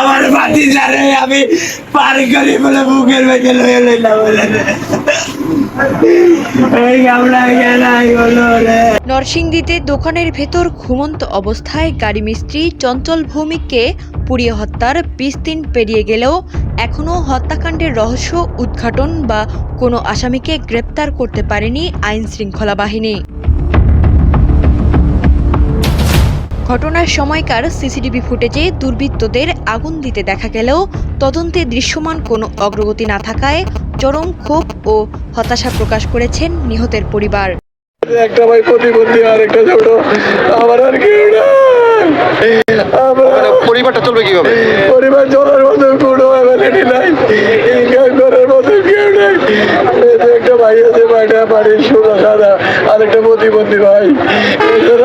আমার বাতি জানে আমি পার করি বলে বুকের বেঁকে লয়ে লইলাম বলে। নরসিংদীতে দোকানের ভেতর ঘুমন্ত অবস্থায় গাড়ি মিস্ত্রি চঞ্চল ভৌমিককে পুড়িয়ে হত্যার বিশ দিন পেরিয়ে গেলেও এখনও হত্যাকাণ্ডের রহস্য, উদ্ঘাটন বা কোনো আসামিকে গ্রেপ্তার করতে পারেনি আইন শৃঙ্খলা বাহিনী। ঘটনার সময়কার সিসিটিভি ফুটেজে দুর্বৃত্তদের আগুন দিতে দেখা গেলেও তদন্তে দৃশ্যমান কোনো অগ্রগতি না থাকায় চরম ক্ষোভ ও হতাশা প্রকাশ করেছেন নিহতের পরিবার। একটা ভাই প্রতিবন্ধী আর একটা ছোট। আমার আর কেউ মানে পরিবারটা চলবে কীভাবে? পরিবার চলার মতো কোনো অ্যাবিলিটি নাই। ইনকাম করার মতো কেউ নাই। ভাই আছে ভাইটা বাড়ির সোনা সাদা আর একটা প্রতিবন্ধী ভাই।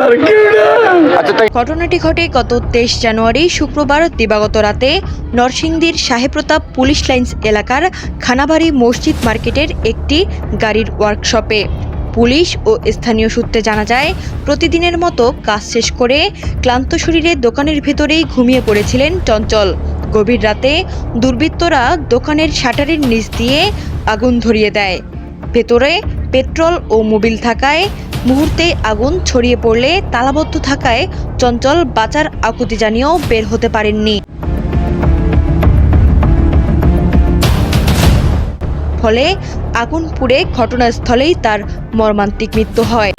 আর কেউ নাই আচ্ছা ঘটনাটি ঘটে গত তেইশ জানুয়ারি শুক্রবার দিবাগত রাতে নরসিংদীর শাহেপ্রতাপ পুলিশ লাইন্স এলাকার খানাবাড়ি মসজিদ মার্কেটের একটি গাড়ির ওয়ার্কশপে। পুলিশ ও স্থানীয় সূত্রে জানা যায় প্রতিদিনের মতো কাজ শেষ করে ক্লান্ত শরীরে দোকানের ভেতরেই ঘুমিয়ে পড়েছিলেন চঞ্চল। গভীর রাতে দুর্বৃত্তরা দোকানের শাটারের নিচ দিয়ে আগুন ধরিয়ে দেয়। ভেতরে পেট্রোল ও মোবিল থাকায় মুহূর্তে আগুন ছড়িয়ে পড়লে তালাবদ্ধ থাকায় চঞ্চল বাঁচার আকুতি জানিয়েও বের হতে পারেননি। ফলে আগুন পুড়ে ঘটনাস্থলেই তার মর্মান্তিক মৃত্যু হয়।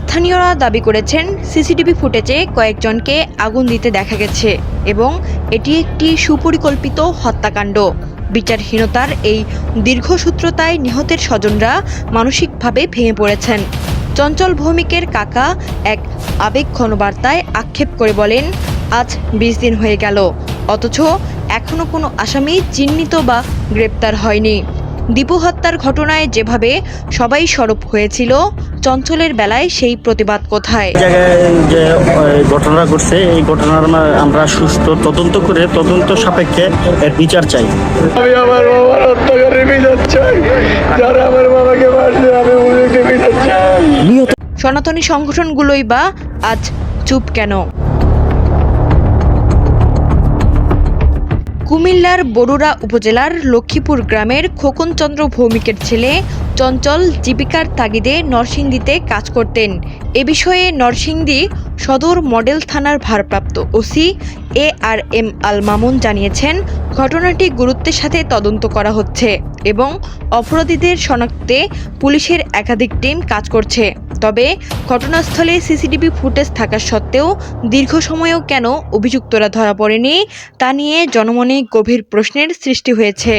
স্থানীয়রা দাবি করেছেন সিসিটিভি ফুটেজে কয়েকজনকে আগুন দিতে দেখা গেছে এবং এটি একটি সুপরিকল্পিত হত্যাকাণ্ড। বিচারহীনতার এই দীর্ঘসূত্রতায় নিহতের স্বজনরা মানসিকভাবে ভেঙে পড়েছেন। চঞ্চল ভৌমিকের কাকা এক আবেগঘন বার্তায় আক্ষেপ করে বলেন আজ বিশ দিন হয়ে গেল অথচ এখনও কোনো আসামি চিহ্নিত বা গ্রেপ্তার হয়নি। দীপু হত্যার ঘটনায় যেভাবে সবাই সরব হয়েছিল চঞ্চলের বেলায় সেই প্রতিবাদ কোথায়? জায়গায় যে ঘটনা ঘটছে এই ঘটনার মা- আমরা সুস্থ তদন্ত করে তদন্ত সাপেক্ষে এর বিচার চাই। আমি আমার বাবার হত্যাকারী বিচার চাই। যারা আমার বাবাকে মারছে আমি ওদেরকে বিচার চাই। সনাতনী সংগঠনগুলোই বা আজ চুপ কেন? কুমিল্লার বরুড়া উপজেলার লক্ষ্মীপুর গ্রামের খোকনচন্দ্র ভৌমিকের ছেলে চঞ্চল জীবিকার তাগিদে নরসিংদীতে কাজ করতেন। এ বিষয়ে নরসিংদী সদর মডেল থানার ভারপ্রাপ্ত OC A R M Al Mamun জানিয়েছেন, ঘটনাটি গুরুত্বের সাথে তদন্ত করা হচ্ছে এবং অপরাধীদের শনাক্তে পুলিশের একাধিক টিম কাজ করছে। তবে ঘটনাস্থলে সিসিটিভি ফুটেজ থাকা সত্ত্বেও দীর্ঘ সময়েও কেন অভিযুক্তরা ধরা পড়েনি তা নিয়ে জনমনে গভীর প্রশ্নের সৃষ্টি হয়েছে।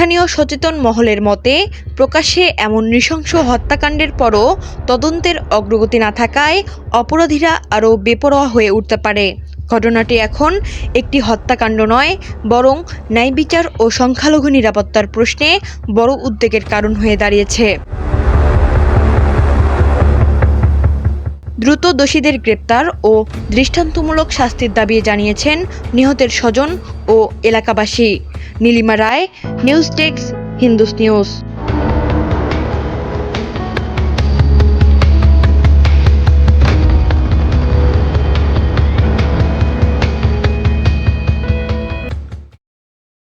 স্থানীয় সচেতন মহলের মতে, প্রকাশ্যে এমন নৃশংস হত্যাকাণ্ডের পরও তদন্তের অগ্রগতি না থাকায় অপরাধীরা আরও বেপরোয়া হয়ে উঠতে পারে। ঘটনাটি এখন একটি হত্যাকাণ্ড নয়, বরং ন্যায় বিচার ও সংখ্যালঘু নিরাপত্তার প্রশ্নে বড় উদ্বেগের কারণ হয়ে দাঁড়িয়েছে। দ্রুত দোষীদের গ্রেপ্তার ও দৃষ্টান্তমূলক শাস্তির দাবি জানিয়েছেন নিহতের স্বজন ও এলাকাবাসী। নীলিমা রায় নিউজ ডেস্ক হিন্দুস নিউজ